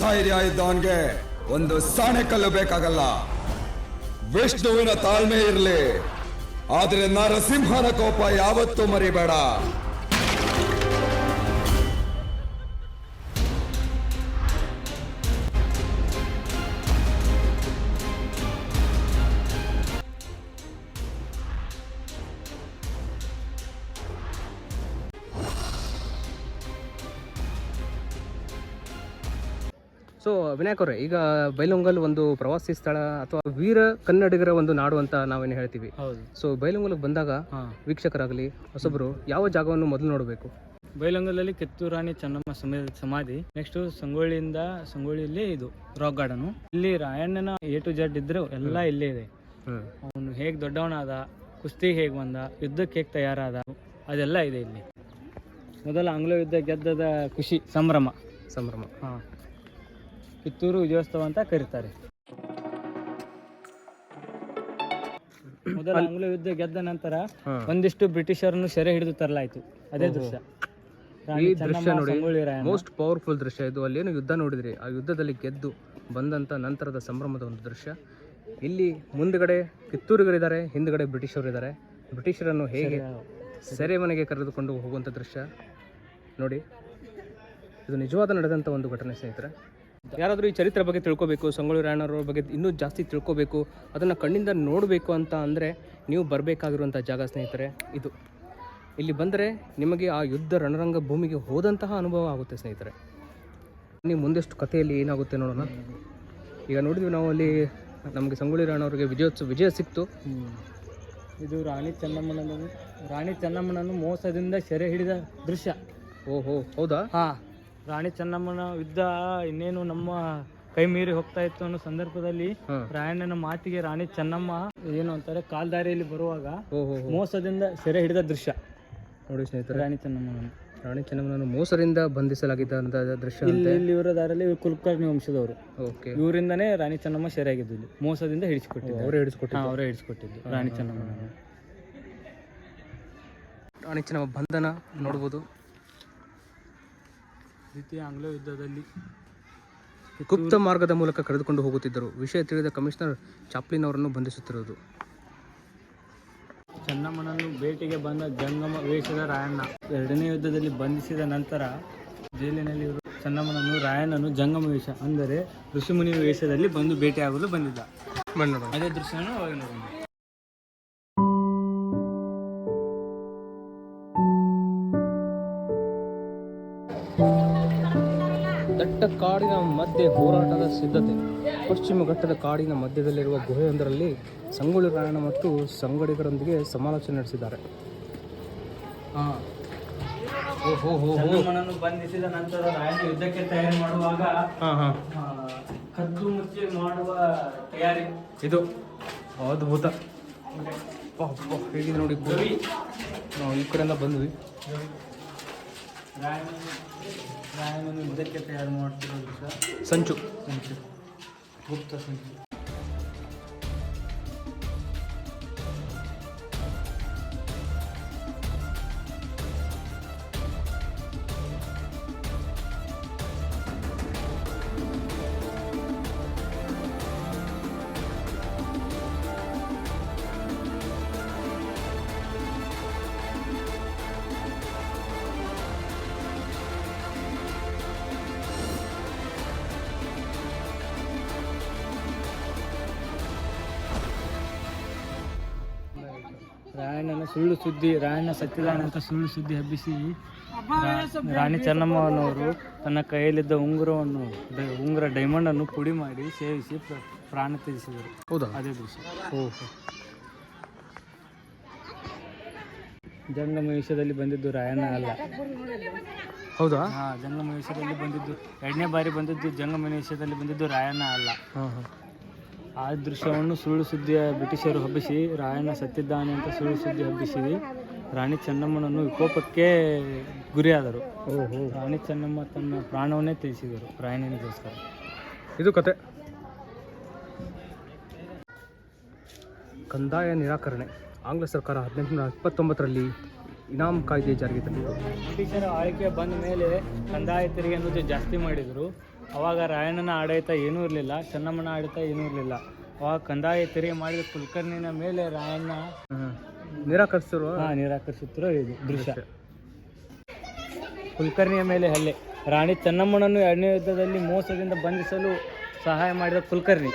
ಧೈರ್ಯ ಇದ್ದವನ್ಗೆ ಒಂದು ಸಾಣೆ ಕಲ್ಲು ಬೇಕಾಗಲ್ಲ. ವಿಷ್ಣುವಿನ ತಾಳ್ಮೆ ಇರಲಿ. ಆದ್ರೆ ನರಸಿಂಹನ ಕೋಪ ಯಾವತ್ತೂ ಮರಿಬೇಡ. ಸೊ ವಿನಾಯಕ್ ಅವರೇ ಈಗ ಬೈಲೊಂಗಲ್ ಒಂದು ಪ್ರವಾಸಿ ಸ್ಥಳ ಅಥವಾ ವೀರ ಕನ್ನಡಿಗರ ಒಂದು ನಾಡು ಅಂತ ನಾವೇನು ಹೇಳ್ತೀವಿ. ಹೌದು. ಸೊ ಬೈಲೊಂಗಲ್ಗೆ ಬಂದಾಗ ವೀಕ್ಷಕರಾಗಲಿ ಹೊಸಬರು ಯಾವ ಜಾಗವನ್ನು ಮೊದಲು ನೋಡಬೇಕು? ಬೈಲೊಂಗಲಲ್ಲಿ ಕಿತ್ತೂರು ರಾಣಿ ಚೆನ್ನಮ್ಮ ಸಮಯದ ಸಮಾಧಿ ನೆಕ್ಸ್ಟ್ ಸಂಗೊಳ್ಳಿಯಿಂದ ಸಂಗೊಳ್ಳಿಯಲ್ಲಿ ಇದು ರಾಕ್ ಗಾರ್ಡನ್ ಇಲ್ಲಿ ರಾಯಣ್ಣನ ಎ ಟು ಜೆಡ್ ಇದ್ರು ಎಲ್ಲ ಇಲ್ಲೇ ಇದೆ. ಅವನು ಹೇಗೆ ದೊಡ್ಡವನಾದ ಕುಸ್ತಿ ಹೇಗೆ ಬಂದ ಯುದ್ಧಕ್ಕೆ ಹೇಗೆ ತಯಾರಾದ ಅದೆಲ್ಲ ಇದೆ ಇಲ್ಲಿ. ಮೊದಲ ಆಂಗ್ಲ ಯುದ್ಧ ಗೆದ್ದದ ಖುಷಿ ಸಂಭ್ರಮ. ಸಂಭ್ರಮ. ಹಾಂ. ಕಿತ್ತೂರು ವಿಜಯೋತ್ಸವ ಅಂತ ಕರೀತಾರೆ. ಮೊದಲ ಆಂಗ್ಲ ಯುದ್ಧ ಗೆದ್ದ ನಂತರ. ಒಂದಿಷ್ಟು ಬ್ರಿಟಿಷರನ್ನು ಸೆರೆ ಹಿಡಿದು ತರಲಾಯಿತು. ಅದೇ ದೃಶ್ಯ. ಈ ದೃಶ್ಯ ನೋಡಿ ಮೋಸ್ಟ್ ಪವರ್ಫುಲ್ ದೃಶ್ಯ ಇದು. ಅಲ್ಲೇನು ಯುದ್ಧ ನೋಡಿದ್ರಿ? ಆ ಯುದ್ಧದಲ್ಲಿ ಗೆದ್ದು ಬಂದಂತ ನಂತರದ ಸಂಭ್ರಮದ ಒಂದು ದೃಶ್ಯ. ಇಲ್ಲಿ ಮುಂದ್ಗಡೆ ಕಿತ್ತೂರಿಗರಿದ್ದಾರೆ ಹಿಂದ್ಗಡೆ ಬ್ರಿಟಿಷರು ಇದ್ದಾರೆ ಬ್ರಿಟಿಷರನ್ನು ಹೇಗೆ ಸೆರೆ ಮನೆಗೆ ಕರೆದುಕೊಂಡು ಹೋಗುವಂತ ದೃಶ್ಯ. ನೋಡಿ ಇದು ನಿಜವಾದ ನಡೆದಂತ ಒಂದು ಘಟನೆ ಸ್ನೇಹಿತರೆ. ಯಾರಾದರೂ ಈ ಚರಿತ್ರೆ ಬಗ್ಗೆ ತಿಳ್ಕೋಬೇಕು ಸಂಗೊಳ್ಳಿ ರಾಯಣ್ಣವ್ರ ಬಗ್ಗೆ ಇನ್ನೂ ಜಾಸ್ತಿ ತಿಳ್ಕೋಬೇಕು ಅದನ್ನು ಕಣ್ಣಿಂದ ನೋಡಬೇಕು ಅಂತ ಅಂದರೆ ನೀವು ಬರಬೇಕಾಗಿರುವಂಥ ಜಾಗ ಸ್ನೇಹಿತರೆ ಇದು. ಇಲ್ಲಿ ಬಂದರೆ ನಿಮಗೆ ಆ ಯುದ್ಧ ರಣರಂಗ ಭೂಮಿಗೆ ಹೋದಂತಹ ಅನುಭವ ಆಗುತ್ತೆ ಸ್ನೇಹಿತರೆ. ನೀವು ಮುಂದಷ್ಟು ಕಥೆಯಲ್ಲಿ ಏನಾಗುತ್ತೆ ನೋಡೋಣ. ಈಗ ನೋಡಿದ್ವಿ ನಾವು ಅಲ್ಲಿ ನಮಗೆ ಸಂಗೊಳ್ಳಿ ರಾಯಣ್ಣವ್ರಿಗೆ ವಿಜಯೋತ್ಸವ ವಿಜಯ ಸಿಕ್ತು. ಇದು ರಾಣಿ ಚೆನ್ನಮ್ಮನನ್ನು ರಾಣಿ ಚೆನ್ನಮ್ಮನನ್ನು ಮೋಸದಿಂದ ಸೆರೆ ಹಿಡಿದ ದೃಶ್ಯ. ಓಹೋ ಹೌದಾ? ಹಾ. ರಾಣಿ ಚೆನ್ನಮ್ಮನ ಯುದ್ಧ ಇನ್ನೇನು ನಮ್ಮ ಕೈ ಮೀರಿ ಹೋಗ್ತಾ ಇತ್ತು ಅನ್ನೋ ಸಂದರ್ಭದಲ್ಲಿ ರಾಯಣ್ಣನ ಮಾತಿಗೆ ರಾಣಿ ಚೆನ್ನಮ್ಮ ಏನು ಅಂತಾರೆ ಕಾಲ್ದಾರಿಯಲ್ಲಿ ಬರುವಾಗ ಮೋಸದಿಂದ ಸೆರೆ ಹಿಡಿದ ದೃಶ್ಯ. ನೋಡಿ ಸ್ನೇಹಿತರೆ. ರಾಣಿ ಚೆನ್ನಮ್ಮನ ರಾಣಿ ಚೆನ್ನಮ್ಮನನ್ನು ಮೋಸರಿಂದ ಬಂಧಿಸಲಾಗಿದ್ದಂತಹ ದೃಶ್ಯ ಇಲ್ಲಿ ಇಲ್ಲಿ ಇವರ ದಾರಲ್ಲಿ ಇವ್ರು ಕುಲಕರ್ಣಿ ವಂಶದವರು. ಓಕೆ. ಇವರಿಂದನೇ ರಾಣಿ ಚೆನ್ನಮ್ಮ ಸೆರೆಯಾಗಿದ್ದು ಇಲ್ಲಿ. ಮೋಸದಿಂದ ಹಿಡಿಸಿಕೊಟ್ಟಿದ್ದು. ಅವರೇ ಹಿಡಿಸ್ಕೊಟ್ಟಿದ್ದು. ಅವರೇ ಹಿಡಿಸ್ಕೊಟ್ಟಿದ್ದು ರಾಣಿ ಚೆನ್ನಮ್ಮನ ರಾಣಿ ಚೆನ್ನಮ್ಮ ಬಂಧನ ನೋಡ್ಬೋದು. ದ್ವಿತೀಯ ಆಂಗ್ಲ ಯುದ್ಧದಲ್ಲಿ ಗುಪ್ತ ಮಾರ್ಗದ ಮೂಲಕ ಕರೆದುಕೊಂಡು ಹೋಗುತ್ತಿದ್ದರು. ವಿಷಯ ತಿಳಿದ ಕಮಿಷನರ್ ಚಾಪ್ಲಿನ್ ಅವರನ್ನು ಬಂಧಿಸುತ್ತಿರುವುದು. ಚೆನ್ನಮ್ಮನನ್ನು ಭೇಟಿಗೆ ಬಂದ ಜಂಗಮ ವೇಷದ ರಾಯಣ್ಣ ಎರಡನೇ ಯುದ್ಧದಲ್ಲಿ ಬಂಧಿಸಿದ ನಂತರ ಜೈಲಿನಲ್ಲಿ ಚೆನ್ನಮ್ಮನನ್ನು ರಾಯಣ್ಣನು ಜಂಗಮ ವೇಷ ಅಂದರೆ ಋಷಿಮುನಿ ವೇಷದಲ್ಲಿ ಬಂದು ಭೇಟಿಯಾಗಲು ಬಂದಿದ್ದ. ಅದೇ ದೃಶ್ಯವನ್ನು ಕಾಡಿನ ಮಧ್ಯೆ ಹೋರಾಟದ ಸಿದ್ಧತೆ. ಪಶ್ಚಿಮ ಘಟ್ಟದ ಕಾಡಿನ ಮಧ್ಯದಲ್ಲಿರುವ ಗುಹೆಯೊಂದರಲ್ಲಿ ಸಂಗೊಳ್ಳಿ ರಾಯಣ್ಣ ಮತ್ತು ಸಂಗಡಿಗರೊಂದಿಗೆ ಸಮಾಲೋಚನೆ ನಡೆಸಿದ್ದಾರೆ. ಚೆನ್ನಮ್ಮನನ್ನು ಬಂಧಿಸಿದ ನಂತರ ರಾಯಣ್ಣ ಯುದ್ಧಕ್ಕೆ ತಯಾರಿ ಮಾಡುವಾಗ ಕದ್ದು ಮುಚ್ಚಿ ಮಾಡುವ ತಯಾರಿ. ಇದು ಅದ್ಭುತ. ಹೇಗಿದೆ ನೋಡಿ ಗುಹೆ. ನಾವು ಈ ಕಡೆಯಿಂದ ಬಂದ್ವಿ. ರಾಯಣ್ಣ ರಾಯಣ್ಣನು ಯುದ್ಧಕ್ಕೆ ತಯಾರು ಮಾಡ್ತಿರೋ ದೃಶ್ಯ ಸಂಚು. ಸಂಚು. ಗುಪ್ತ ಸಂಚು. ಸುಳ್ಳು ಸುದ್ದಿ ರಾಯಣ್ಣ ಸತ್ತಿದ್ದಾನೆ ಅಂತ ಸುಳ್ಳು ಸುದ್ದಿ ಹಬ್ಬಿಸಿ ರಾಣಿ ಚೆನ್ನಮ್ಮನವರು ತನ್ನ ಕೈಯಲ್ಲಿದ್ದ ಉಂಗುರವನ್ನು ಉಂಗುರ ಡೈಮಂಡ್ ಅನ್ನು ಪುಡಿ ಮಾಡಿ ಸೇವಿಸಿ ಪ್ರ- ಪ್ರಾಣ ತ್ಯಜಿಸಿದರು. ಹೌದಾ? ಅದೇ ದಿವಸ ಓಹೋ. ಜಂಗಮ ವಿಷಯದಲ್ಲಿ ಬಂದಿದ್ದು ರಾಯಣ್ಣ ಅಲ್ಲ. ಹೌದಾ? ಹಾ ಜಂಗಮ ವಿಷಯದಲ್ಲಿ ಬಂದಿದ್ದು ಎರಡನೇ ಬಾರಿ ಬಂದಿದ್ದು ಜಂಗಮ ವಿಷಯದಲ್ಲಿ ಬಂದಿದ್ದು ರಾಯಣ್ಣ ಅಲ್ಲ. ಹಾಂ ಹಾಂ. ಆ ದೃಶ್ಯವನ್ನು ಸುಳ್ಳು ಸುದ್ದಿಯ ಬ್ರಿಟಿಷರು ಹಬ್ಬಿಸಿ ರಾಯಣ್ಣ ಸತ್ತಿದ್ದಾನೆ ಅಂತ ಸುಳ್ಳು ಸುದ್ದಿ ಹಬ್ಬಿಸಿ ರಾಣಿ ಚೆನ್ನಮ್ಮನನ್ನು ವಿಕೋಪಕ್ಕೆ ಗುರಿಯಾದರು. ಓಹೋ. ರಾಣಿ ಚೆನ್ನಮ್ಮ ತನ್ನ ಪ್ರಾಣವನ್ನೇ ತ್ಯಜಿಸಿದರು ರಾಯಣ್ಣನಿಗೋಸ್ಕರ. ಇದು ಕತೆ. ಕಂದಾಯ ನಿರಾಕರಣೆ. ಆಂಗ್ಲ ಸರ್ಕಾರ ಹದಿನೆಂಟುನೂರ ಇಪ್ಪತ್ತೊಂಬತ್ತರಲ್ಲಿ ಇನಾಮ್ ಕಾಯ್ದೆ ಜಾರಿಗೆ ತಂದಿತು ಬ್ರಿಟಿಷರ ಆಳ್ಕೆ ಬಂದ ಮೇಲೆ ಕಂದಾಯ ತೆರಿಗೆ ಅನ್ನೋದು ಜಾಸ್ತಿ ಮಾಡಿದರು. ಅವಾಗ ರಾಯಣ್ಣನ ಆಡಳಿತ ಏನೂ ಇರಲಿಲ್ಲ ಚೆನ್ನಮ್ಮನ ಆಡಳಿತ ಏನೂ ಇರಲಿಲ್ಲ. ಅವಾಗ ಕಂದಾಯ ತೆರಿಗೆ ಮಾಡಿದ ಕುಲಕರ್ಣಿನ ಮೇಲೆ ರಾಯಣ್ಣ ನಿರಾಕರಿಸಿರುವ ಹಾ, ನಿರಾಕರಿಸುತ್ತಿರೋ ಇದು ದೃಶ್ಯ. ಕುಲಕರ್ಣಿಯ ಮೇಲೆ ಹಲ್ಲೆ. ರಾಣಿ ಚೆನ್ನಮ್ಮನನ್ನು ಎರಡನೇ ಯುದ್ಧದಲ್ಲಿ ಮೋಸದಿಂದ ಬಂಧಿಸಲು ಸಹಾಯ ಮಾಡಿದ ಕುಲಕರ್ಣಿ.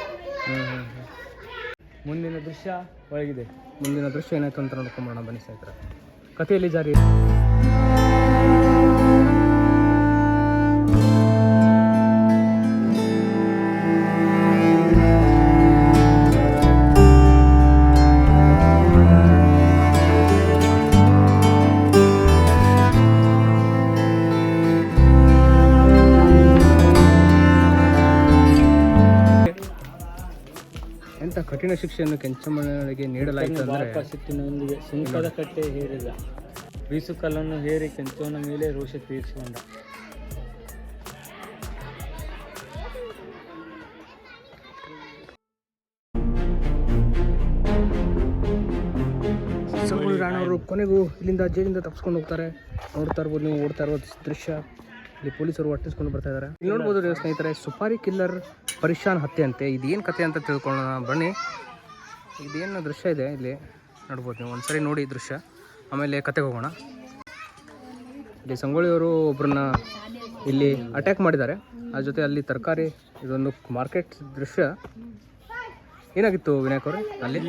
ಮುಂದಿನ ದೃಶ್ಯ ಒಳಗಿದೆ. ಮುಂದಿನ ದೃಶ್ಯ ಏನಾಯ್ತು ಅಂತ ನೋಡ್ಕೊಂಬೋಣ ಬನ್ನಿ ಸ್ನೇಹಿತರೆ. ಕಥೆಯಲ್ಲಿ ಜಾರಿ ಕಠಿಣ ಶಿಕ್ಷೆಯನ್ನು ಕೆಂಚಮ್ಮನಿಗೆ ನೀಡಲಾಯಿತು ಅಂದರೆ ಸುಂಕದ ಕಟ್ಟೆ ಹೇರಿದ ಬೀಸುಕಲ್ಲನ್ನು ಹೇರಿ ಕೆಂಚವನ ಮೇಲೆ ರೋಷ ತೀರಿಸಿಕೊಂಡ. ರಾಣವರು ಕೊನೆಗೂ ಇಲ್ಲಿಂದ ಜೈಲಿಂದ ತಪ್ಪಿಸ್ಕೊಂಡು ಹೋಗ್ತಾರೆ. ನೋಡ್ತಾ ಇರ್ಬೋದು ನೀವು ಓಡ್ತಾ ಇರೋ ದೃಶ್ಯ. ಇಲ್ಲಿ ಪೊಲೀಸರು ಒಟ್ಟಿಸ್ಕೊಂಡು ಬರ್ತಾ ಇದ್ದಾರೆ. ಇಲ್ಲಿ ನೋಡ್ಬೋದು ಸ್ನೇಹಿತರೆ, ಸುಪಾರಿ ಕಿಲ್ಲರ್ ಪರಿಶಾನ್ ಹತ್ಯೆ ಅಂತೆ ಇದೇನು ಕತೆ ಅಂತ ತಿಳ್ಕೊಳ್ಳೋಣ, ಬನ್ನಿ. ಇದೇನು ದೃಶ್ಯ ಇದೆ ಇಲ್ಲಿ? ನೋಡ್ಬೋದು ನೀವು, ಒಂದ್ಸರಿ ನೋಡಿ ದೃಶ್ಯ. ಆಮೇಲೆ ಕತೆಗೆ ಹೋಗೋಣ. ಇಲ್ಲಿ ಸಂಗೊಳ್ಳಿಯವರು ಒಬ್ಬರನ್ನ ಇಲ್ಲಿ ಅಟ್ಯಾಕ್ ಮಾಡಿದ್ದಾರೆ. ಅದ್ರ ಜೊತೆ ಅಲ್ಲಿ ತರಕಾರಿ, ಇದೊಂದು ಮಾರ್ಕೆಟ್ ದೃಶ್ಯ. ಏನಾಗಿತ್ತು ವಿನಾಯಕ್ ಅವರೇ? ಅಲ್ಲಿ?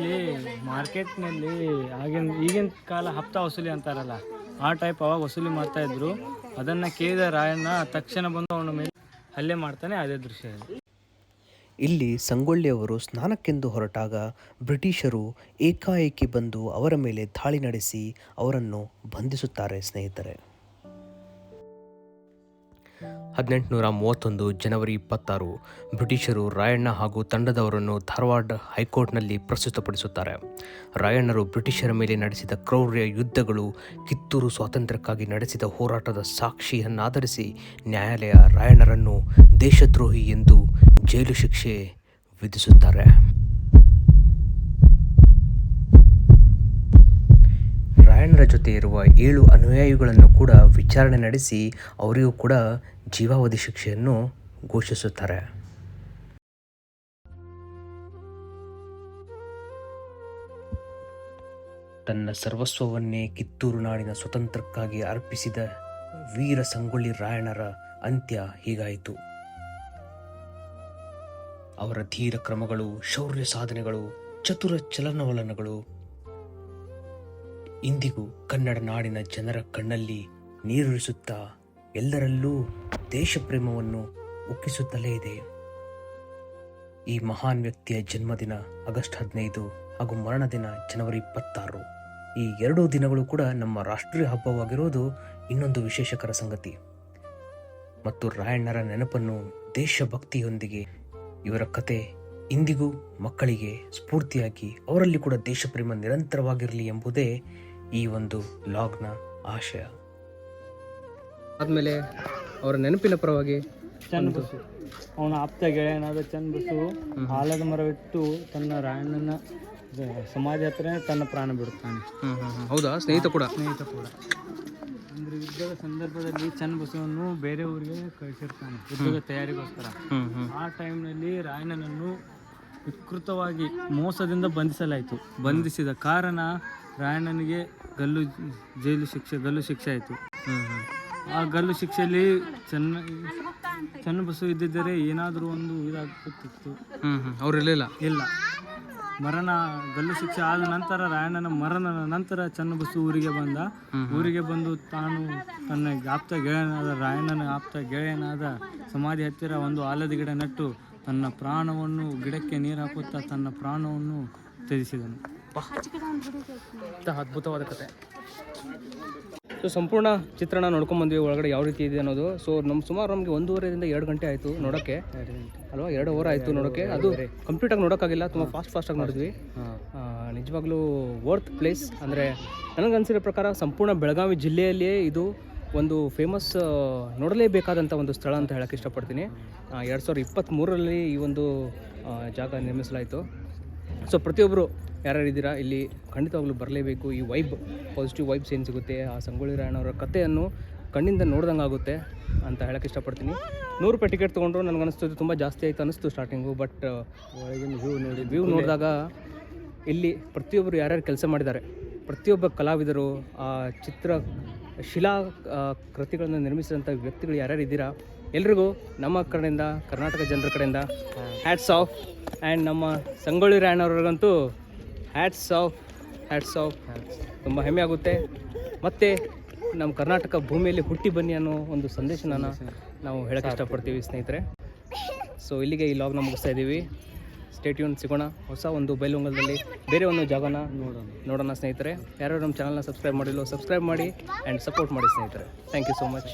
ಮಾರ್ಕೆಟ್ನಲ್ಲಿ ಆಗಿನ, ಈಗಿನ ಕಾಲ ಹಪ್ತಾ ವಸೂಲಿ ಅಂತಾರಲ್ಲ. ಆ ಟೈಪ್ ಅವಾಗ ವಸೂಲಿ ಮಾಡ್ತಾ ಇದ್ರು. ಅದನ್ನ ಕೇಳಿದ ರಾಯಣ್ಣ, ತಕ್ಷಣ ಬಂದು ಅವನ ಮೇಲೆ ಹಲ್ಲೆ ಮಾಡ್ತಾನೆ ಅದೇ ದೃಶ್ಯ ಇಲ್ಲಿ ಸಂಗೊಳ್ಳಿಯವರು ಸ್ನಾನಕ್ಕೆಂದು ಹೊರಟಾಗ ಬ್ರಿಟಿಷರು ಏಕಾಏಕಿ ಬಂದು ಅವರ ಮೇಲೆ ದಾಳಿ ನಡೆಸಿ ಅವರನ್ನು ಬಂಧಿಸುತ್ತಾರೆ ಸ್ನೇಹಿತರೆ. ಹದಿನೆಂಟುನೂರ ಮೂವತ್ತೊಂದು ಜನವರಿ ಇಪ್ಪತ್ತಾರು, ಬ್ರಿಟಿಷರು ರಾಯಣ್ಣ ಹಾಗೂ ತಂಡದವರನ್ನು ಧಾರವಾಡ ಹೈಕೋರ್ಟ್ನಲ್ಲಿ ಪ್ರಸ್ತುತಪಡಿಸುತ್ತಾರೆ. ರಾಯಣ್ಣರು ಬ್ರಿಟಿಷರ ಮೇಲೆ ನಡೆಸಿದ ಕ್ರೌರ್ಯ ಯುದ್ಧಗಳು ಕಿತ್ತೂರು ಸ್ವಾತಂತ್ರ್ಯಕ್ಕಾಗಿ ನಡೆಸಿದ ಹೋರಾಟದ ಸಾಕ್ಷಿಯನ್ನಾಧರಿಸಿ ನ್ಯಾಯಾಲಯ ರಾಯಣ್ಣರನ್ನು ದೇಶದ್ರೋಹಿ ಎಂದು ಜೈಲು ಶಿಕ್ಷೆ ವಿಧಿಸುತ್ತಾರೆ. ಜೊತೆ ಇರುವ ಏಳು ಅನುಯಾಯಿಗಳನ್ನು ಕೂಡ ವಿಚಾರಣೆ ನಡೆಸಿ ಅವರಿಗೂ ಕೂಡ ಜೀವಾವಧಿ ಶಿಕ್ಷೆಯನ್ನು ಘೋಷಿಸುತ್ತಾರೆ. ತನ್ನ ಸರ್ವಸ್ವವನ್ನೇ ಕಿತ್ತೂರು ನಾಡಿನ ಸ್ವತಂತ್ರಕ್ಕಾಗಿ ಅರ್ಪಿಸಿದ ವೀರ ಸಂಗೊಳ್ಳಿ ರಾಯಣ್ಣರ ಅಂತ್ಯ ಹೀಗಾಯಿತು. ಅವರ ಧೀರ ಕ್ರಮಗಳು, ಶೌರ್ಯ ಸಾಧನೆಗಳು, ಚತುರ ಚಲನವಲನಗಳು ಇಂದಿಗೂ ಕನ್ನಡ ನಾಡಿನ ಜನರ ಕಣ್ಣಲ್ಲಿ ನೀರುರಿಸುತ್ತಾ ಎಲ್ಲರಲ್ಲೂ ದೇಶಪ್ರೇಮವನ್ನು ಉಕ್ಕಿಸುತ್ತಲೇ ಇದೆ. ಈ ಮಹಾನ್ ವ್ಯಕ್ತಿಯ ಜನ್ಮದಿನ ಆಗಸ್ಟ್ ಹದಿನೈದು ಹಾಗೂ ಮರಣ ದಿನ ಜನವರಿ ಇಪ್ಪತ್ತಾರು. ಈ ಎರಡೂ ದಿನಗಳು ಕೂಡ ನಮ್ಮ ರಾಷ್ಟ್ರೀಯ ಹಬ್ಬವಾಗಿರುವುದು ಇನ್ನೊಂದು ವಿಶೇಷಕರ ಸಂಗತಿ. ಮತ್ತು ರಾಯಣ್ಣರ ನೆನಪನ್ನು ದೇಶಭಕ್ತಿಯೊಂದಿಗೆ, ಇವರ ಕತೆ ಇಂದಿಗೂ ಮಕ್ಕಳಿಗೆ ಸ್ಫೂರ್ತಿಯಾಗಿ ಅವರಲ್ಲಿ ಕೂಡ ದೇಶಪ್ರೇಮ ನಿರಂತರವಾಗಿರಲಿ ಎಂಬುದೇ ಈ ಒಂದು ಲಾಗ್ನ ಆಶಯ. ಆದಮೇಲೆ ಅವರ ನೆನಪಿನ ಪರವಾಗಿ ಚಂದ ಬಸು. ಅವನ ಆಪ್ತ ಗೆಳೆಯನಾದ ಚಂದ ಬಸು ಆಲದ ಮರವಿಟ್ಟು ತನ್ನ ರಾಯಣ್ಣನ ಸಮಾಜ ಸಮಾಧಿ ಹತ್ರ ತನ್ನ ಪ್ರಾಣ ಬಿಡುತ್ತಾನೆ. ಹೌದಾ? ಸ್ನೇಹಿತ ಕೂಡ? ಸ್ನೇಹಿತ ಕೂಡ. ಅಂದ್ರೆ ಯುದ್ಧದ ಸಂದರ್ಭದಲ್ಲಿ ಚಂದ ಬಸವನ್ನು ಬೇರೆ ಊರಿಗೆ ಕಳಿಸಿರ್ತಾನೆ. ಯುದ್ಧದ ತಯಾರಿಗೋಸ್ಕರ. ಆ ಟೈಮ್ನಲ್ಲಿ ರಾಯಣ್ಣನನ್ನು ವಿಕೃತವಾಗಿ ಮೋಸದಿಂದ ಬಂಧಿಸಲಾಯಿತು. ಬಂಧಿಸಿದ ಕಾರಣ ರಾಯಣ್ಣನಿಗೆ ಗಲ್ಲು ಜೈಲು ಶಿಕ್ಷೆ ಗಲ್ಲು ಶಿಕ್ಷೆ ಆಯಿತು. ಆ ಗಲ್ಲು ಶಿಕ್ಷೆಯಲ್ಲಿ ಚೆನ್ನ ಚೆನ್ನ ಬಸು ಇದ್ದಿದ್ದರೆ ಏನಾದರೂ ಒಂದು ಇದಾಗುತ್ತಿತ್ತು. ಅವರಿರಲಿಲ್ಲ? ಇಲ್ಲ. ಮರಣ ಗಲ್ಲು ಶಿಕ್ಷೆ ಆದ ನಂತರ ರಾಯಣ್ಣನ ಮರಣದ ನಂತರ ಚನ್ನಬಸು ಊರಿಗೆ ಬಂದ. ಊರಿಗೆ ಬಂದು ತಾನು ತನ್ನ ಆಪ್ತ ಗೆಳೆಯನಾದ ರಾಯಣ್ಣನ ಆಪ್ತ ಗೆಳೆಯನಾದ ಸಮಾಧಿ ಹತ್ತಿರ ಒಂದು ಆಲದ ಗಿಡ ನೆಟ್ಟು ತನ್ನ ಪ್ರಾಣವನ್ನು ಗಿಡಕ್ಕೆ ನೀರು ಹಾಕುತ್ತಾ ತನ್ನ ಪ್ರಾಣವನ್ನು ತ್ಯಜಿಸಿದನು. ಇಂತಹ ಅದ್ಭುತವಾದ ಕತೆ. ಸೊ ಸಂಪೂರ್ಣ ಚಿತ್ರಣ ನೋಡ್ಕೊಂಡ್ ಬಂದ್ವಿ ಒಳಗಡೆ ಯಾವ ರೀತಿ ಇದೆ ಅನ್ನೋದು. ಸೊ ನಮ್ಮ ಸುಮಾರು ನಮಗೆ ಒಂದೂವರೆದಿಂದ ಎರಡು ಗಂಟೆ ಆಯಿತು ನೋಡೋಕ್ಕೆ ಅಲ್ವಾ? ಎರಡು ಓವರ್ ಆಯಿತು ನೋಡೋಕ್ಕೆ ಅದು ಕಂಪ್ಲೀಟಾಗಿ ನೋಡೋಕ್ಕಾಗಿಲ್ಲ ತುಂಬ ಫಾಸ್ಟ್ ಫಾಸ್ಟಾಗಿ ನೋಡಿದ್ವಿ. ನಿಜವಾಗ್ಲೂ ವರ್ತ್ ಪ್ಲೇಸ್ ಅಂದರೆ ನನಗನ್ಸಿರೋ ಪ್ರಕಾರ ಸಂಪೂರ್ಣ ಬೆಳಗಾವಿ ಜಿಲ್ಲೆಯಲ್ಲಿಯೇ ಇದು ಒಂದು ಫೇಮಸ್ ನೋಡಲೇಬೇಕಾದಂಥ ಒಂದು ಸ್ಥಳ ಅಂತ ಹೇಳಕ್ಕೆ ಇಷ್ಟಪಡ್ತೀನಿ. ಎರಡು ಸಾವಿರದ ಇಪ್ಪತ್ತ್ಮೂರರಲ್ಲಿ ಈ ಒಂದು ಜಾಗ ನಿರ್ಮಿಸಲಾಯಿತು. ಸೊ ಪ್ರತಿಯೊಬ್ಬರು ಯಾರ್ಯಾರು ಇದ್ದೀರಾ ಇಲ್ಲಿ ಖಂಡಿತವಾಗ್ಲೂ ಬರಲೇಬೇಕು. ಈ ವೈಬ್ ಪಾಸಿಟಿವ್ ವೈಬ್ಸ್ ಏನು ಸಿಗುತ್ತೆ? ಆ ಸಂಗೊಳ್ಳಿ ರಾಯಣ್ಣವರ ಕಥೆಯನ್ನು ಕಣ್ಣಿಂದ ನೋಡ್ದಂಗೆ ಆಗುತ್ತೆ ಅಂತ ಹೇಳಕ್ಕೆ ಇಷ್ಟಪಡ್ತೀನಿ. ನೂರು ರೂಪಾಯಿ ಟಿಕೆಟ್ ತೊಗೊಂಡ್ರು ನನಗೆ ಅನಿಸ್ತು ತುಂಬ ಜಾಸ್ತಿ ಆಯಿತು ಅನಿಸ್ತು ಸ್ಟಾರ್ಟಿಂಗು ಬಟ್ ವ್ಯೂ ನೋಡಿ ವ್ಯೂ ನೋಡಿದಾಗ ಇಲ್ಲಿ ಪ್ರತಿಯೊಬ್ಬರು ಯಾರ್ಯಾರು ಕೆಲಸ ಮಾಡಿದ್ದಾರೆ ಪ್ರತಿಯೊಬ್ಬ ಕಲಾವಿದರು ಆ ಚಿತ್ರ ಶಿಲಾ ಕೃತಿಗಳನ್ನು ನಿರ್ಮಿಸಿದಂಥ ವ್ಯಕ್ತಿಗಳು ಯಾರ್ಯಾರು ಇದ್ದೀರಾ? ಎಲ್ರಿಗೂ ನಮ್ಮ ಕಡೆಯಿಂದ ಕರ್ನಾಟಕ ಜನರ ಕಡೆಯಿಂದ ಹ್ಯಾಟ್ಸ್ ಆಫ್ ಆ್ಯಂಡ್ ನಮ್ಮ ಸಂಗೊಳ್ಳಿ ರಾಯಣ್ಣವ್ರಿಗಂತೂ ಹ್ಯಾಟ್ಸ್ ಆಫ್ ಹ್ಯಾಟ್ಸ್ ಆಫ್ ತುಂಬ ಹೆಮ್ಮೆ ಆಗುತ್ತೆ. ಮತ್ತು ನಮ್ಮ ಕರ್ನಾಟಕ ಭೂಮಿಯಲ್ಲಿ ಹುಟ್ಟಿ ಬನ್ನಿ ಅನ್ನೋ ಒಂದು ಸಂದೇಶನ ನಾವು ಹೇಳಕ್ಕೆ ಇಷ್ಟಪಡ್ತೀವಿ ಸ್ನೇಹಿತರೆ. ಸೊ ಇಲ್ಲಿಗೆ ಈ ಲಾಗ್ನ ಮುಗಿಸ್ತಾ ಇದ್ದೀವಿ. ಸ್ಟೇಟ್ಯೂನ್ ಸಿಗೋಣ. ಹೊಸ ಒಂದು ಬೈಲುಂಗಲದಲ್ಲಿ ಬೇರೆ ಒಂದು ಜಾಗನ ನೋಡೋಣ. ನೋಡೋಣ ಸ್ನೇಹಿತರೆ. ಯಾರು ನಮ್ಮ ಚಾನಲ್ನ ಸಬ್ಸ್ಕ್ರೈಬ್ ಮಾಡಿಲ್ಲ ಸಬ್ಸ್ಕ್ರೈಬ್ ಮಾಡಿ ಆ್ಯಂಡ್ ಸಪೋರ್ಟ್ ಮಾಡಿ ಸ್ನೇಹಿತರೆ. Thank you so much